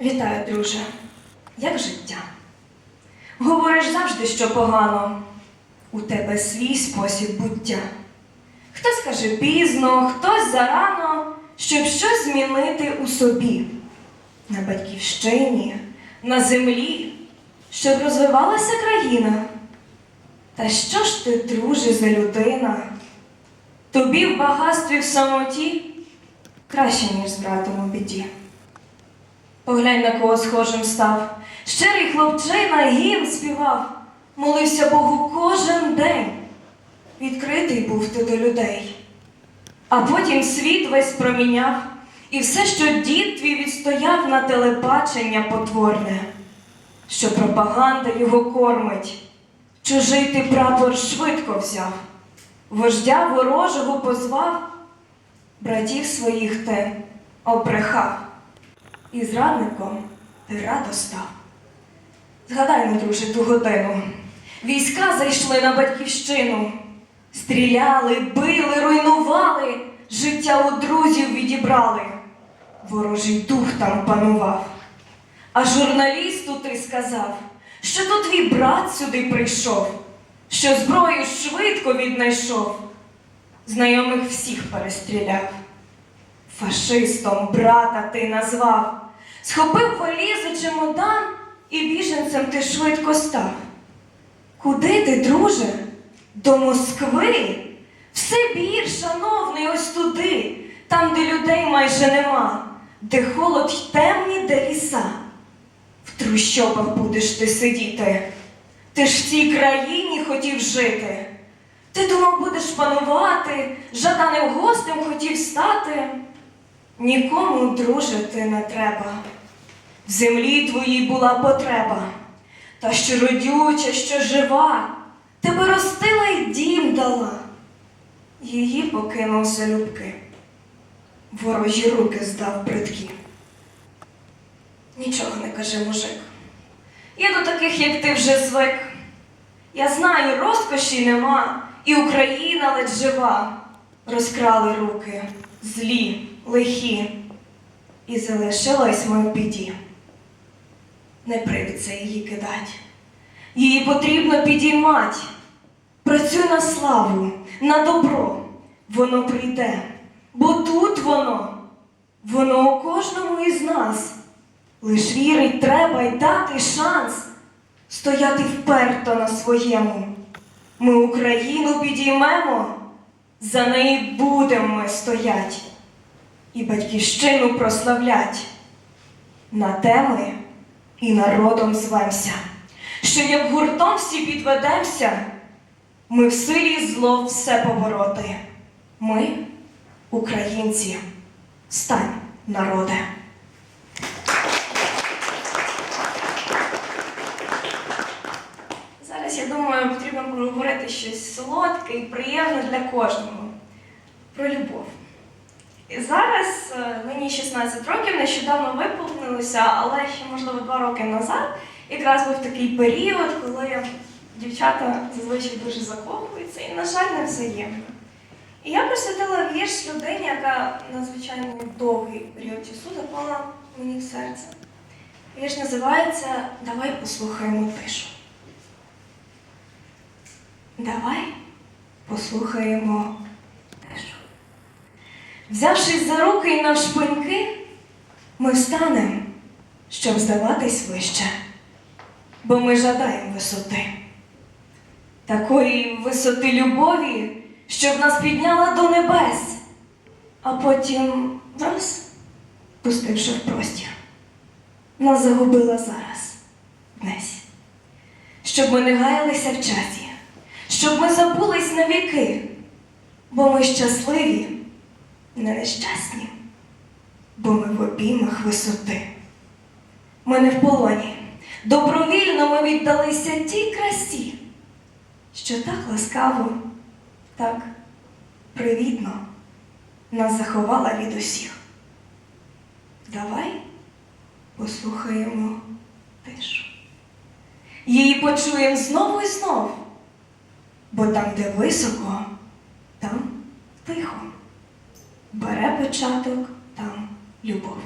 Вітаю, друже. Як життя? Говориш завжди, що погано. У тебе свій спосіб буття. Хтось каже пізно, хтось зарано, щоб щось змінити у собі. На батьківщині, на землі, щоб розвивалася країна. Та що ж ти, друже, за людина? Тобі в багатстві в самоті краще, ніж з братом у біді. Поглянь, на кого схожим став. Щирий хлопчина гімн співав, молився Богу кожен день. Відкритий був ти до людей. А потім світ весь проміняв, і все, що дід твій відстояв на телебачення потворне, що пропаганда його кормить. Чужий ти прапор швидко взяв, вождя ворожого позвав, братів своїх ти обрехав і зрадником ти радо став. Згадай, мій друже, ту годину. Війська зайшли на батьківщину, стріляли, били, руйнували, життя у друзів відібрали. Ворожий дух там панував. А журналісту ти сказав, що то твій брат сюди прийшов, що зброю швидко віднайшов, знайомих всіх перестріляв. Фашистом брата ти назвав, схопив валізу чемодан і біженцем ти швидко став. Куди ти, друже? До Москви? В Сибір, шановний, ось туди, там, де людей майже нема, де холод й темні, де ліса. В трущобах будеш ти сидіти. Ти ж в цій країні хотів жити. Ти думав, будеш панувати, жаданим гостем хотів стати. Нікому, друже, ти не треба. В землі твоїй була потреба, та що родюча, що жива, тебе ростила й дім дала. Її покинув залюбки, ворожі руки здав бридкі. Нічого не каже мужик. Я до таких, як ти, вже звик. Я знаю, розкоші нема, і Україна ледь жива. Розкрали руки, злі, лихі, і залишилась ми в біді. Не прийдеться її кидать. Її потрібно підіймать. Працюй на славу, на добро. Воно прийде, бо тут воно, воно у кожному із нас. Лиш вірить треба й дати шанс стояти вперто на своєму. Ми Україну підіймемо, за неї будемо ми стоять і батьківщину прославлять. На теми і народом звемся, що як гуртом всі підведемося, ми в силі зло все побороти. Ми, українці, стань, народе. Зараз, я думаю, потрібно проговорити щось солодке і приємне для кожного. Про любов. І зараз е, мені 16 років, нещодавно виповнилося, але ще, можливо, два роки назад якраз був такий період, коли дівчата зазвичай дуже закохуються і, на жаль, не взаємно. І я присвятила вірш людині, яка надзвичайно довгий період часу запала мені в серце. Вірш називається Давай послухаємо тишу. Давай послухаємо. Взявшись за руки і навшпиньки, ми встанемо, щоб здаватись вище, бо ми жадаємо висоти. Такої висоти любові, щоб нас підняла до небес, а потім раз, пустивши в простір, нас загубила зараз, днесь, щоб ми не гаялися в часі, щоб ми забулись на віки, бо ми щасливі не нещасні, бо ми в обіймах висоти. Ми не в полоні. Добровільно ми віддалися тій красі, що так ласкаво, так привітно нас заховала від усіх. Давай послухаємо тишу. Її почуємо знову і знов, бо там, де високо, там тихо бере початок там любов.